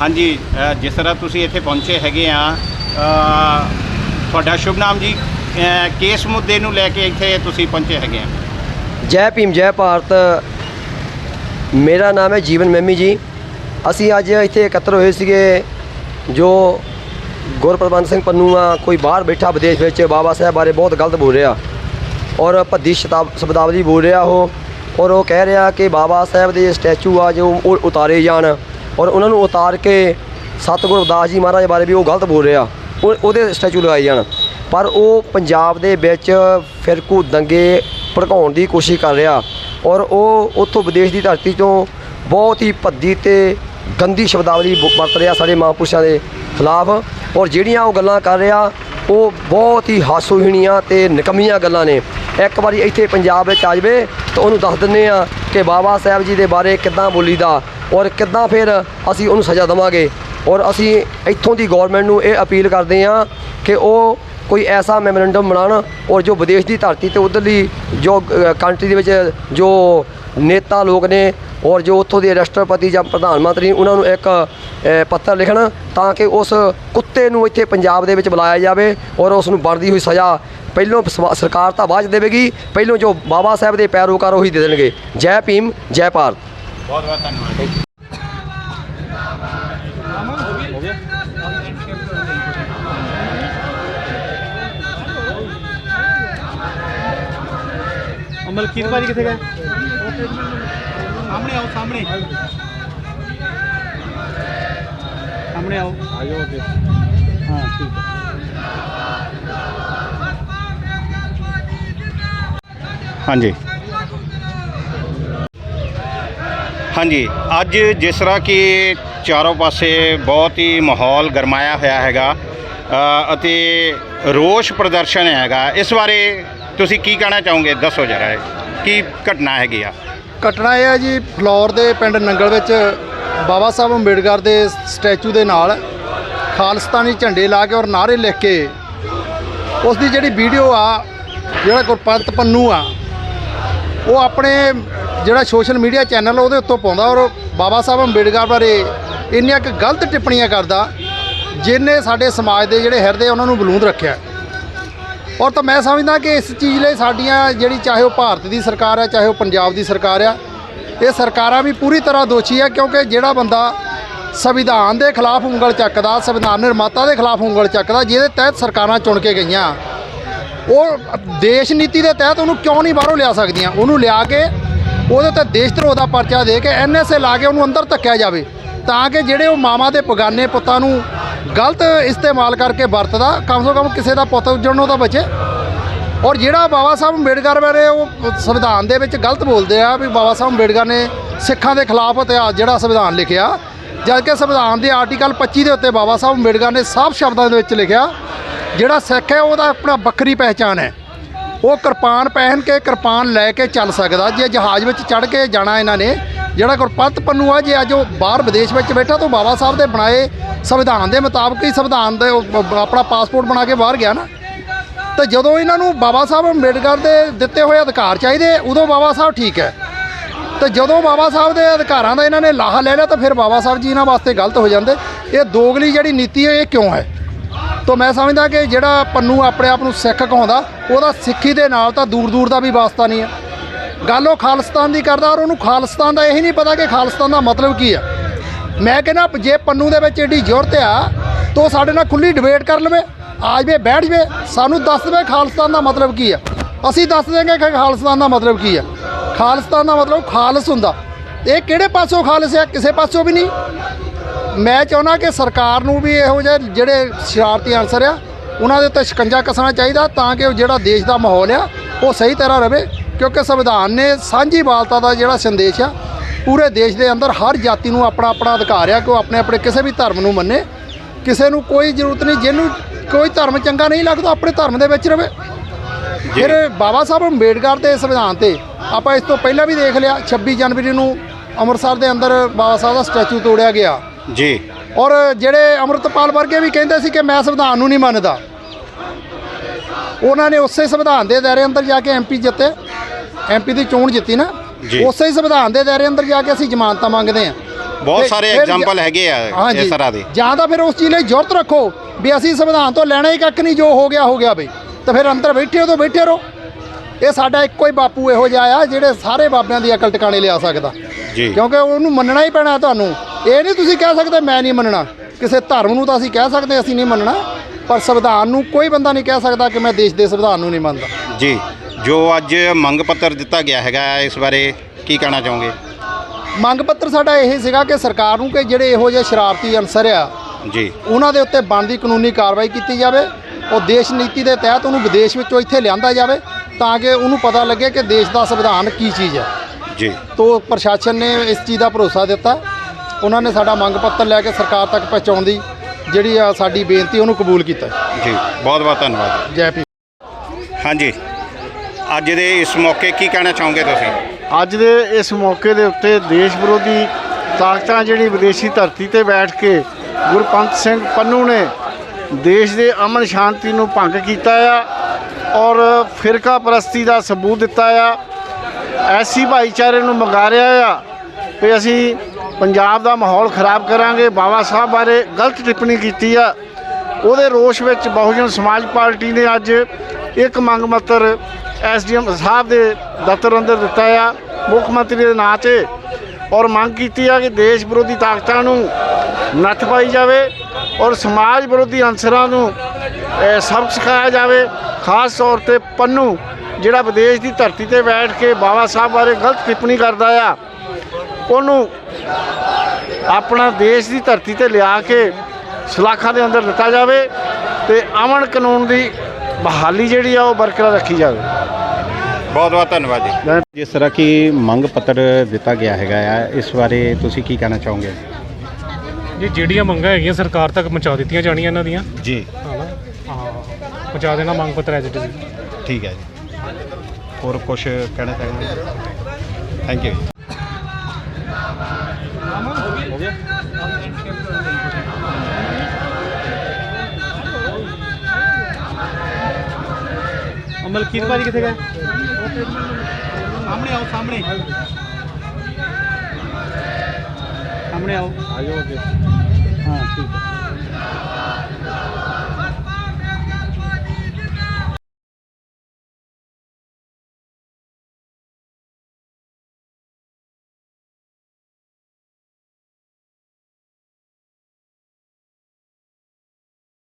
ਹਾਂਜੀ ਜਿਸ ਤਰ੍ਹਾਂ ਤੁਸੀਂ ਇੱਥੇ ਪਹੁੰਚੇ ਹੈਗੇ ਆ ਤੁਹਾਡਾ ਸ਼ੁਭ ਨਾਮ ਜੀ? ਅ, ਕਿਸ ਮੁੱਦੇ ਨੂੰ ਲੈ ਕੇ ਇੱਥੇ ਤੁਸੀਂ ਪਹੁੰਚੇ ਹੈਗੇ ਆ? ਜੈ ਭੀਮ ਜੈ ਭਾਰਤ। ਮੇਰਾ ਨਾਮ ਹੈ ਜੀਵਨ ਮੈਮੀ ਜੀ। ਅਸੀਂ ਅੱਜ ਇੱਥੇ ਇਕੱਤਰ ਹੋਏ ਸੀਗੇ ਜੋ ਗੁਰਪ੍ਰਬੰਧ ਸਿੰਘ ਪੰਨੂ ਆ ਕੋਈ ਬਾਹਰ ਬੈਠਾ ਵਿਦੇਸ਼ ਵਿੱਚ ਬਾਬਾ ਸਾਹਿਬ ਬਾਰੇ ਬਹੁਤ ਗਲਤ ਬੋਲ ਰਿਹਾ। ਔਰ ਭੱਦੀ ਸ਼ਤਾਬ ਸ਼ਬਦਾਵਲੀ ਬੋਲ ਰਿਹਾ ਉਹ। ਔਰ ਉਹ ਕਹਿ ਰਿਹਾ ਕਿ ਬਾਬਾ ਸਾਹਿਬ ਦੇ ਸਟੈਚੂ ਆ ਜੋ ਉਹ ਉਤਾਰੇ ਜਾਣ। ਔਰ ਉਹਨਾਂ ਨੂੰ ਉਤਾਰ ਕੇ ਸਤਿਗੁਰੂ ਅਰਦਾਸ ਜੀ ਮਹਾਰਾਜ ਬਾਰੇ ਵੀ ਉਹ ਗਲਤ ਬੋਲ ਰਿਹਾ। ਉਹ ਉਹਦੇ ਸਟੈਚੂ ਲਗਾਏ ਜਾਣ। ਪਰ ਉਹ ਪੰਜਾਬ ਦੇ ਵਿੱਚ ਫਿਰਕੂ, ਦੰਗੇ ਭੜਕਾਉਣ ਦੀ ਕੋਸ਼ਿਸ਼ ਕਰ ਰਿਹਾ। ਔਰ ਉਹ ਉੱਥੋਂ ਵਿਦੇਸ਼ ਦੀ ਧਰਤੀ ਤੋਂ ਬਹੁਤ ਹੀ ਭੱਦੀ ਤੇ ਗੰਦੀ ਸ਼ਬਦਾਵਲੀ ਬ- ਵਰਤ ਰਿਹਾ ਸਾਡੇ ਮਹਾਂਪੁਰਸ਼ਾਂ ਦੇ ਖਿਲਾਫ। ਔਰ ਜਿਹੜੀਆਂ ਉਹ ਗੱਲਾਂ ਕਰ ਰਿਹਾ, ਉਹ ਬਹੁਤ ਹੀ ਹਾਸੋਹੀਣੀਆਂ ਤੇ ਨਿਕੰਮੀਆਂ ਗੱਲਾਂ ਨੇ। ਇੱਕ ਵਾਰੀ ਇੱਥੇ ਪੰਜਾਬ ਵਿੱਚ ਆ ਜਾਵੇ ਤਾਂ ਉਹਨੂੰ ਦੱਸ ਦਿੰਨੇ ਆ ਕਿ ਬਾਬਾ ਸਾਹਿਬ ਜੀ ਦੇ ਬਾਰੇ ਕਿੱਦਾਂ ਬੋਲੀਦਾ ਔਰ ਕਿੱਦਾਂ ਫਿਰ ਅਸੀਂ ਉਹਨੂੰ ਸਜ਼ਾ ਦੇਵਾਂਗੇ। ਔਰ ਅਸੀਂ ਇੱਥੋਂ ਦੀ ਗਵਰਨਮੈਂਟ ਨੂੰ ਇਹ ਅਪੀਲ ਕਰਦੇ ਹਾਂ ਕਿ ਉਹ ਕੋਈ ਐਸਾ ਮੈਮੋਰੈਂਡਮ ਬਣਾਉਣ ਔਰ ਜੋ ਵਿਦੇਸ਼ ਦੀ ਧਰਤੀ ਤੇ ਉਧਰਲੀ ਜੋ ਕੰਟਰੀ ਦੇ ਵਿੱਚ ਜੋ ਨੇਤਾ ਲੋਕ ਨੇ ਔਰ ਜੋ ਉੱਥੋਂ ਦੇ ਰਾਸ਼ਟਰਪਤੀ ਜਾਂ ਪ੍ਰਧਾਨ ਮੰਤਰੀ ਉਹਨਾਂ ਨੂੰ ਇੱਕ ਪੱਤਰ ਲਿਖਣ ਤਾਂ ਕਿ ਉਸ ਕੁੱਤੇ ਨੂੰ ਇੱਥੇ ਪੰਜਾਬ ਦੇ ਵਿੱਚ ਬੁਲਾਇਆ ਜਾਵੇ ਔਰ ਉਸ ਨੂੰ ਬਣਦੀ ਹੋਈ ਸਜ਼ਾ ਪਹਿਲੋਂ ਸਰਕਾਰ ਤਾਂ ਬਾਅਦ ਦੇਵੇਗੀ ਪਹਿਲੋਂ ਜੋ ਬਾਬਾ ਸਾਹਿਬ ਦੇ ਪੈਰੋਕਾਰ ਉਹੀ ਦੇ ਦੇਣਗੇ। ਜੈ ਭੀਮ ਜੈ ਭਾਰਤ। ਬਹੁਤ ਬਹੁਤ ਧੰਨਵਾਦ। ਮਲਕੀਤ ਭਾਜੀ ਕਿੱਥੇ ਗਏ? ਸਾਹਮਣੇ ਆਓ ਸਾਹਮਣੇ। ਸਾਹਮਣੇ ਆਓ। ਆਇਓ ਅੱਗੇ ਹਾਂ ਠੀਕ ਹੈ ਹਾਂਜੀ। ਹਾਂਜੀ, ਅੱਜ ਜਿਸ ਤਰ੍ਹਾਂ ਕਿ ਚਾਰੋਂ ਪਾਸੇ ਬਹੁਤ ਹੀ ਮਾਹੌਲ ਗਰਮਾਇਆ ਹੋਇਆ ਹੈਗਾ ਅਤੇ ਰੋਸ਼ ਪ੍ਰਦਰਸ਼ਨ ਹੈਗਾ। ਇਸ ਬਾਰੇ ਤੁਸੀਂ ਕੀ ਕਹਿਣਾ ਚਾਹੋਗੇ? ਦੱਸੋ ਜਰਾ, ਕੀ ਘਟਨਾ ਹੈਗੀ ਆ? ਘਟਨਾ ਇਹ ਹੈ ਜੀ, ਫਲੋਰ ਦੇ ਪਿੰਡ ਨੰਗਲ ਵਿੱਚ ਬਾਬਾ ਸਾਹਿਬ ਅੰਬੇਡਕਰ ਦੇ ਸਟੈਚੂ ਦੇ ਨਾਲ ਖਾਲਿਸਤਾਨੀ ਝੰਡੇ ਲਾ ਕੇ ਔਰ ਨਾਅਰੇ ਲਿਖ ਕੇ ਉਸ ਦੀ ਜਿਹੜੀ ਵੀਡੀਓ ਆ, ਜਿਹੜਾ ਗੁਰਪੰਤ ਪੰਨੂ ਆ ਉਹ ਆਪਣੇ ਜਿਹੜਾ ਸੋਸ਼ਲ ਮੀਡੀਆ ਚੈਨਲ ਉਹਦੇ ਉੱਤੋਂ ਪਾਉਂਦਾ ਔਰ ਬਾਬਾ ਸਾਹਿਬ ਅੰਬੇਡਕਰ ਬਾਰੇ ਇੰਨੀਆਂ ਕੁ ਗਲਤ ਟਿੱਪਣੀਆਂ ਕਰਦਾ, ਜਿਨੇ ਸਾਡੇ ਸਮਾਜ ਦੇ ਜਿਹੜੇ ਹਿਰਦੇ ਉਹਨਾਂ ਨੂੰ ਬਲੂੰਦ ਰੱਖਿਆ। ਔਰ ਤਾਂ ਮੈਂ ਸਮਝਦਾ ਕਿ ਇਸ ਚੀਜ਼ ਲਈ ਸਾਡੀਆਂ ਜਿਹੜੀ ਚਾਹੇ ਉਹ ਭਾਰਤ ਦੀ ਸਰਕਾਰ ਹੈ ਚਾਹੇ ਉਹ ਪੰਜਾਬ ਦੀ ਸਰਕਾਰ ਆ, ਇਹ ਸਰਕਾਰਾਂ ਵੀ ਪੂਰੀ ਤਰ੍ਹਾਂ ਦੋਸ਼ੀ ਹੈ ਕਿਉਂਕਿ ਜਿਹੜਾ ਬੰਦਾ ਸੰਵਿਧਾਨ ਦੇ ਖਿਲਾਫ ਉਂਗਲ ਚੱਕਦਾ, ਸੰਵਿਧਾਨ ਨਿਰਮਾਤਾ ਦੇ ਖਿਲਾਫ ਉਂਗਲ ਚੱਕਦਾ, ਜਿਹਦੇ ਤਹਿਤ ਸਰਕਾਰਾਂ ਚੁਣ ਕੇ ਗਈਆਂ ਉਹ ਦੇਸ਼ ਨੀਤੀ ਦੇ ਤਹਿਤ ਉਹਨੂੰ ਕਿਉਂ ਨਹੀਂ ਬਾਹਰੋਂ ਲਿਆ ਸਕਦੀਆਂ? ਉਹਨੂੰ ਲਿਆ ਕੇ ਉਹਦੇ ਉੱਤੇ ਦੇਸ਼ ਧਰੋਹ ਦਾ ਪਰਚਾ ਦੇ ਕੇ ਐਨਐਸਏ ਲਾ ਕੇ ਉਹਨੂੰ ਅੰਦਰ ਧੱਕਿਆ ਜਾਵੇ ਤਾਂ ਕਿ ਜਿਹੜੇ ਉਹ ਮਾਵਾਂ ਦੇ ਪਗਾਨੇ ਪੁੱਤਾਂ ਨੂੰ ਗਲਤ ਇਸਤੇਮਾਲ ਕਰਕੇ ਵਰਤਦਾ, ਕਮ ਸੋ ਕਮ ਕਿਸੇ ਦਾ ਪੁੱਤ ਉੱਜੜਨੋਂ ਤਾਂ ਬਚੇ। ਔਰ ਜਿਹੜਾ ਬਾਬਾ ਸਾਹਿਬ ਅੰਬੇਡਕਰ ਬਾਰੇ ਉਹ ਸੰਵਿਧਾਨ ਦੇ ਵਿੱਚ ਗਲਤ ਬੋਲਦੇ ਆ ਵੀ ਬਾਬਾ ਸਾਹਿਬ ਅੰਬੇਡਕਰ ਨੇ ਸਿੱਖਾਂ ਦੇ ਖਿਲਾਫ ਇਤਿਹਾਸ ਜਿਹੜਾ ਸੰਵਿਧਾਨ ਲਿਖਿਆ ਜਦਕਿ ਸੰਵਿਧਾਨ ਦੇ ਆਰਟੀਕਲ 25 ਦੇ ਉੱਤੇ ਬਾਬਾ ਸਾਹਿਬ ਅੰਬੇਡਕਰ ਨੇ ਸਾਫ਼ ਸ਼ਬਦਾਂ ਦੇ ਵਿੱਚ ਲਿਖਿਆ, ਜਿਹੜਾ ਸਿੱਖ ਹੈ ਉਹਦਾ ਆਪਣਾ ਵੱਖਰੀ ਪਹਿਚਾਨ ਹੈ। ਉਹ ਕਿਰਪਾਨ ਪਹਿਨ ਕੇ ਕਿਰਪਾਨ ਲੈ ਕੇ ਚੱਲ ਸਕਦਾ, ਜੇ ਜਹਾਜ਼ ਵਿੱਚ ਚੜ੍ਹ ਕੇ ਜਾਣਾ ਇਹਨਾਂ ਨੇ, ਜਿਹੜਾ ਗੁਰਪੰਤ ਪੰਨੂ ਆ, ਜੇ ਅੱਜ ਉਹ ਬਾਹਰ ਵਿਦੇਸ਼ ਵਿੱਚ ਬੈਠਾ, ਤਾਂ ਬਾਬਾ ਸਾਹਿਬ ਦੇ ਬਣਾਏ ਸੰਵਿਧਾਨ ਦੇ ਮੁਤਾਬਕ ਹੀ ਸੰਵਿਧਾਨ ਦੇ ਆਪਣਾ ਪਾਸਪੋਰਟ ਬਣਾ ਕੇ ਬਾਹਰ ਗਿਆ ਨਾ। ਤਾਂ ਜਦੋਂ ਇਹਨਾਂ ਨੂੰ ਬਾਬਾ ਸਾਹਿਬ ਅੰਬੇਡਕਰ ਦੇ ਦਿੱਤੇ ਹੋਏ ਅਧਿਕਾਰ ਚਾਹੀਦੇ, ਉਦੋਂ ਬਾਬਾ ਸਾਹਿਬ ਠੀਕ ਹੈ। ਤੇ ਜਦੋਂ ਬਾਬਾ ਸਾਹਿਬ ਦੇ ਅਧਿਕਾਰਾਂ ਦਾ ਇਹਨਾਂ ਨੇ ਲਾਹਾ ਲੈ ਲਿਆ ਤਾਂ ਫਿਰ ਬਾਬਾ ਸਾਹਿਬ ਜੀ ਇਹਨਾਂ ਵਾਸਤੇ ਗਲਤ ਹੋ ਜਾਂਦੇ। ਇਹ ਦੋਗਲੀ ਜਿਹੜੀ ਨੀਤੀ ਹੈ, ਇਹ ਕਿਉਂ ਹੈ? ਤਾਂ ਮੈਂ ਸਮਝਦਾ ਕਿ ਜਿਹੜਾ ਪੰਨੂ ਆਪਣੇ ਆਪ ਨੂੰ ਸਿੱਖ ਕਹਾਉਂਦਾ, ਉਹਦਾ ਸਿੱਖੀ ਦੇ ਨਾਲ ਤਾਂ ਦੂਰ ਦੂਰ ਦਾ ਵੀ ਵਾਸਤਾ ਨਹੀਂ ਹੈ। ਗੱਲ ਉਹ ਖਾਲਿਸਤਾਨ ਦੀ ਕਰਦਾ ਔਰ ਉਹਨੂੰ ਖਾਲਿਸਤਾਨ ਦਾ ਇਹੀ ਨਹੀਂ ਪਤਾ ਕਿ ਖਾਲਿਸਤਾਨ ਦਾ ਮਤਲਬ ਕੀ ਹੈ। ਮੈਂ ਕਹਿੰਦਾ ਜੇ ਪੰਨੂ ਦੇ ਵਿੱਚ ਏਡੀ ਜ਼ਰੂਰਤ ਆ, ਤਾਂ ਉਹ ਸਾਡੇ ਨਾਲ ਖੁੱਲੀ ਡਿਬੇਟ ਕਰ ਲਵੇ, ਆ ਜਾਵੇ, ਬੈਠ ਜਾਵੇ, ਸਾਨੂੰ ਦੱਸ ਦੇਵੇ ਖਾਲਿਸਤਾਨ ਦਾ ਮਤਲਬ ਕੀ ਆ ਅਸੀਂ ਦੱਸ ਦੇਂਗੇ ਕਿ ਖਾਲਿਸਤਾਨ ਦਾ ਮਤਲਬ ਕੀ ਆ ਖਾਲਿਸਤਾਨ ਦਾ ਮਤਲਬ ਖਾਲਸ ਹੁੰਦਾ। ਇਹ ਕਿਹੜੇ ਪਾਸੋਂ ਖਾਲਸ ਆ? ਕਿਸੇ ਪਾਸੋਂ ਵੀ ਨਹੀਂ। ਮੈਂ ਚਾਹੁੰਦਾ ਕਿ ਸਰਕਾਰ ਨੂੰ ਵੀ ਇਹੋ ਜਿਹੇ ਜਿਹੜੇ ਸ਼ਰਾਰਤੀ ਅਨਸਰ ਆ, ਉਹਨਾਂ ਦੇ ਉੱਤੇ ਸ਼ਿਕੰਜਾ ਕੱਸਣਾ ਚਾਹੀਦਾ ਤਾਂ ਕਿ ਉਹ ਜਿਹੜਾ ਦੇਸ਼ ਦਾ ਮਾਹੌਲ ਆ, ਉਹ ਸਹੀ ਤਰ੍ਹਾਂ ਰਵੇ। ਕਿਉਂਕਿ ਸੰਵਿਧਾਨ ਨੇ ਸਾਂਝੀ ਬਾਲਤਾ ਦਾ ਜਿਹੜਾ ਸੰਦੇਸ਼ ਆ, ਪੂਰੇ ਦੇਸ਼ ਦੇ ਅੰਦਰ ਹਰ ਜਾਤੀ ਨੂੰ ਆਪਣਾ ਆਪਣਾ ਅਧਿਕਾਰ ਆ ਕਿ ਉਹ ਆਪਣੇ ਆਪਣੇ ਕਿਸੇ ਵੀ ਧਰਮ ਨੂੰ ਮੰਨੇ। ਕਿਸੇ ਨੂੰ ਕੋਈ ਜ਼ਰੂਰਤ ਨਹੀਂ, ਜਿਹਨੂੰ ਕੋਈ ਧਰਮ ਚੰਗਾ ਨਹੀਂ ਲੱਗਦਾ, ਆਪਣੇ ਧਰਮ ਦੇ ਵਿੱਚ ਰਵੇ। ਫਿਰ ਬਾਬਾ ਸਾਹਿਬ ਅੰਬੇਡਕਰ ਦੇ ਸੰਵਿਧਾਨ ਤੇ ਆਪਾਂ ਇਸ ਤੋਂ ਪਹਿਲਾਂ ਵੀ ਦੇਖ ਲਿਆ 26 ਜਨਵਰੀ ਨੂੰ ਅੰਮ੍ਰਿਤਸਰ ਦੇ ਅੰਦਰ ਬਾਬਾ ਸਾਹਿਬ ਦਾ ਸਟੈਚੂ ਤੋੜਿਆ ਗਿਆ। ਜੀ। ਔਰ ਜਿਹੜੇ ਅੰਮ੍ਰਿਤਪਾਲ ਵਰਗੇ ਵੀ ਕਹਿੰਦੇ ਸੀ ਕਿ ਮੈਂ ਸੰਵਿਧਾਨ ਨੂੰ ਨਹੀਂ ਮੰਨਦਾ। ਉਹਨਾਂ ਨੇ ਉਸੇ ਸੰਵਿਧਾਨ ਦੇ ਦਾਇਰੇ ਅੰਦਰ ਜਾ ਕੇ ਐਮਪੀ ਜਿੱਤੇ। ਐਮਪੀ ਦੀ ਚੋਣ ਜਿੱਤੀ ਨਾ। ਉਸੇ ਹੀ ਸੰਵਿਧਾਨ ਦੇ ਦਾਇਰੇ ਅੰਦਰ ਜਾ ਕੇ ਅਸੀਂ ਜ਼ਮਾਨਤਾਂ ਮੰਗਦੇ ਹਾਂ। ਬਹੁਤ ਸਾਰੇ ਐਗਜ਼ਾਮਪਲ ਹੈਗੇ ਆ ਇਸ ਤਰ੍ਹਾਂ ਦੇ। ਜਾਂ ਤਾਂ ਫਿਰ ਉਸ ਚੀਜ਼ ਲਈ ਜ਼ਰੂਰਤ ਰੱਖੋ ਵੀ ਅਸੀਂ ਸੰਵਿਧਾਨ ਤੋਂ ਲੈਣਾ ਹੀ ਕੱਖ ਨਹੀਂ ਜੋ ਹੋ ਗਿਆ ਹੋ ਗਿਆ ਬਈ। ਤਾਂ ਫਿਰ ਅੰਦਰ ਬੈਠੇ ਹੋ ਤਾਂ ਬੈਠੇ ਰਹੋ। ਇਹ ਸਾਡਾ ਇੱਕੋ ਹੀ ਬਾਪੂ ਇਹੋ ਜਿਹਾ ਆ ਜਿਹੜੇ ਸਾਰੇ ਬਾਬਿਆਂ ਦੀ ਅਕਲ ਟਿਕਾਣੇ ਲਿਆ ਸਕਦਾ। ਜੀ। ਕਿਉਂਕਿ ਉਹਨੂੰ ਮੰਨਣਾ ਹੀ ਪੈਣਾ ਤੁਹਾਨੂੰ। ਇਹ ਨਹੀਂ ਤੁਸੀਂ ਕਹਿ ਸਕਦੇ ਮੈਂ ਨਹੀਂ ਮੰਨਣਾ। ਕਿਸੇ ਧਰਮ ਨੂੰ ਤਾਂ ਅਸੀਂ ਕਹਿ ਸਕਦੇ ਅਸੀਂ ਨਹੀਂ ਮੰਨਣਾ। ਪਰ ਸੰਵਿਧਾਨ ਨੂੰ ਕੋਈ ਬੰਦਾ ਨਹੀਂ ਕਹਿ ਸਕਦਾ ਕਿ ਮੈਂ ਦੇਸ਼ ਦੇ ਸੰਵਿਧਾਨ ਨੂੰ ਨਹੀਂ ਮੰਨਦਾ। ਜੀ ਜੋ ਅੱਜ ਮੰਗ ਪੱਤਰ ਦਿੱਤਾ ਗਿਆ ਹੈਗਾ ਇਸ ਬਾਰੇ ਕੀ ਕਹਿਣਾ ਚਾਹੋਗੇ? ਮੰਗ ਪੱਤਰ ਸਾਡਾ ਇਹ ਸੀਗਾ ਕਿ ਸਰਕਾਰ ਨੂੰ ਕਿ ਜਿਹੜੇ ਇਹੋ ਜਿਹੇ ਸ਼ਰਾਰਤੀ ਅਨਸਰ ਆ ਜੀ। ਉਹਨਾਂ ਦੇ ਉੱਤੇ ਬਣਦੀ ਕਾਨੂੰਨੀ ਕਾਰਵਾਈ ਕੀਤੀ ਜਾਵੇ। ਉਹ ਦੇਸ਼ ਨੀਤੀ ਦੇ ਤਹਿਤ ਉਹਨੂੰ ਵਿਦੇਸ਼ ਵਿੱਚੋਂ ਇੱਥੇ ਲਿਆਂਦਾ ਜਾਵੇ ਤਾਂ ਕਿ ਉਹਨੂੰ ਪਤਾ ਲੱਗੇ ਕਿ ਦੇਸ਼ ਦਾ ਸੰਵਿਧਾਨ ਕੀ ਚੀਜ਼ ਹੈ। ਜੀ। ਤੋ ਪ੍ਰਸ਼ਾਸਨ ਨੇ ਇਸ ਚੀਜ਼ ਦਾ ਭਰੋਸਾ ਦਿੱਤਾ। ਉਹਨਾਂ ਨੇ ਸਾਡਾ ਮੰਗ ਪੱਤਰ ਲੈ ਕੇ ਸਰਕਾਰ ਤੱਕ ਪਹੁੰਚਾਉਣ ਦੀ ਜਿਹੜੀ ਆ ਸਾਡੀ ਬੇਨਤੀ ਉਹਨੂੰ ਕਬੂਲ ਕੀਤਾ। ਜੀ ਬਹੁਤ ਬਹੁਤ ਧੰਨਵਾਦ। ਜੈ ਭੀਮ ਹਾਂਜੀ। ਅੱਜ ਦੇ ਇਸ ਮੌਕੇ ਕੀ ਕਹਿਣਾ ਚਾਹੋਗੇ ਤੁਸੀਂ? ਅੱਜ ਦੇ ਇਸ ਮੌਕੇ ਦੇ ਉੱਤੇ ਦੇਸ਼ ਵਿਰੋਧੀ ਤਾਕਤਾਂ ਜਿਹੜੀ ਵਿਦੇਸ਼ੀ ਧਰਤੀ ਤੇ ਬੈਠ ਕੇ ਗੁਰਪੰਥ ਸਿੰਘ ਪੰਨੂ ਨੇ ਦੇਸ਼ ਦੇ ਅਮਨ ਸ਼ਾਂਤੀ ਨੂੰ ਭੰਗ ਕੀਤਾ ਆ ਔਰ ਫਿਰਕਾ ਪ੍ਰਸਤੀ ਦਾ ਸਬੂਤ ਦਿੱਤਾ ਆ। ਐਸੀ ਭਾਈਚਾਰੇ ਨੂੰ ਮੰਗਾਰਿਆ ਆ ਕਿ ਅਸੀਂ ਪੰਜਾਬ ਦਾ ਮਾਹੌਲ ਖਰਾਬ ਕਰਾਂਗੇ। ਬਾਬਾ ਸਾਹਿਬ ਬਾਰੇ ਗਲਤ ਟਿੱਪਣੀ ਕੀਤੀ ਆ। ਉਹਦੇ ਰੋਸ਼ ਵਿੱਚ ਬਹੁਜਨ ਸਮਾਜ ਪਾਰਟੀ ਨੇ ਅੱਜ ਇੱਕ ਮੰਗ ਪੱਤਰ ਐਸਡੀਐਮ ਸਾਹਿਬ ਦੇ ਦਫ਼ਤਰ ਅੰਦਰ ਦਿੱਤਾ ਆ। ਮੁੱਖ ਮੰਤਰੀ ਦੇ ਨਾਂ 'ਤੇ ਔਰ ਮੰਗ ਕੀਤੀ ਆ ਕਿ ਦੇਸ਼ ਵਿਰੋਧੀ ਤਾਕਤਾਂ ਨੂੰ ਨੱਥ ਪਾਈ ਜਾਵੇ। ਔਰ ਸਮਾਜ ਵਿਰੋਧੀ ਅਨਸਰਾਂ ਨੂੰ ਸਬਕ ਸਿਖਾਇਆ ਜਾਵੇ ਖਾਸ ਤੌਰ ਤੇ ਪੰਨੂ ਜਿਹੜਾ ਵਿਦੇਸ਼ ਦੀ ਧਰਤੀ ਤੇ ਬੈਠ ਕੇ ਬਾਬਾ ਸਾਹਿਬ ਬਾਰੇ ਗਲਤ ਟਿੱਪਣੀ ਕਰਦਾ ਆ। ਉਹਨੂੰ ਆਪਣਾ ਦੇਸ਼ ਦੀ ਧਰਤੀ ਤੇ ਲਿਆ ਕੇ ਸਲਾਖਾਂ ਦੇ ਅੰਦਰ ਦਿੱਤਾ ਜਾਵੇ ਤੇ ਅਮਨ ਕਾਨੂੰਨ ਦੀ ਬਹਾਲੀ ਜਿਹੜੀ ਆ ਉਹ ਬਰਕਰਾਰ ਰੱਖੀ ਜਾਵੇ। ਬਹੁਤ ਬਹੁਤ ਧੰਨਵਾਦ ਜੀ। ਜਿਸ ਤਰ੍ਹਾਂ ਕਿ ਮੰਗ ਪੱਤਰ ਦਿੱਤਾ ਗਿਆ ਹੈਗਾ ਆ ਇਸ ਬਾਰੇ ਤੁਸੀਂ ਕੀ ਕਹਿਣਾ ਚਾਹੋਗੇ? ਜੀ ਜਿਹੜੀਆਂ ਮੰਗਾਂ ਹੈਗੀਆਂ ਸਰਕਾਰ ਤੱਕ ਪਹੁੰਚਾ ਦਿੱਤੀਆਂ ਜਾਣੀਆਂ ਇਹਨਾਂ ਦੀਆਂ। ਜੀ। ਹਨਾ? ਹਾਂ। ਪਹੁੰਚਾ ਦੇਣਾ ਮੰਗ ਪੱਤਰ ਐਜ ਇਟ ਇਜ਼ ਠੀਕ ਹੈ ਜੀ। ਹੋਰ ਕੁਝ ਕਹਿਣਾ ਚਾਹੋਗੇ ਥੈਂਕ ਯੂ ਮਲਕੀਤ ਭਾਜੀ ਕਿੱਥੇ ਗਏ? ਸਾਹਮਣੇ ਆਓ ਸਾਹਮਣੇ। ਸਾਹਮਣੇ ਆਓ। ਆਜੋ ਅੱਗੇ।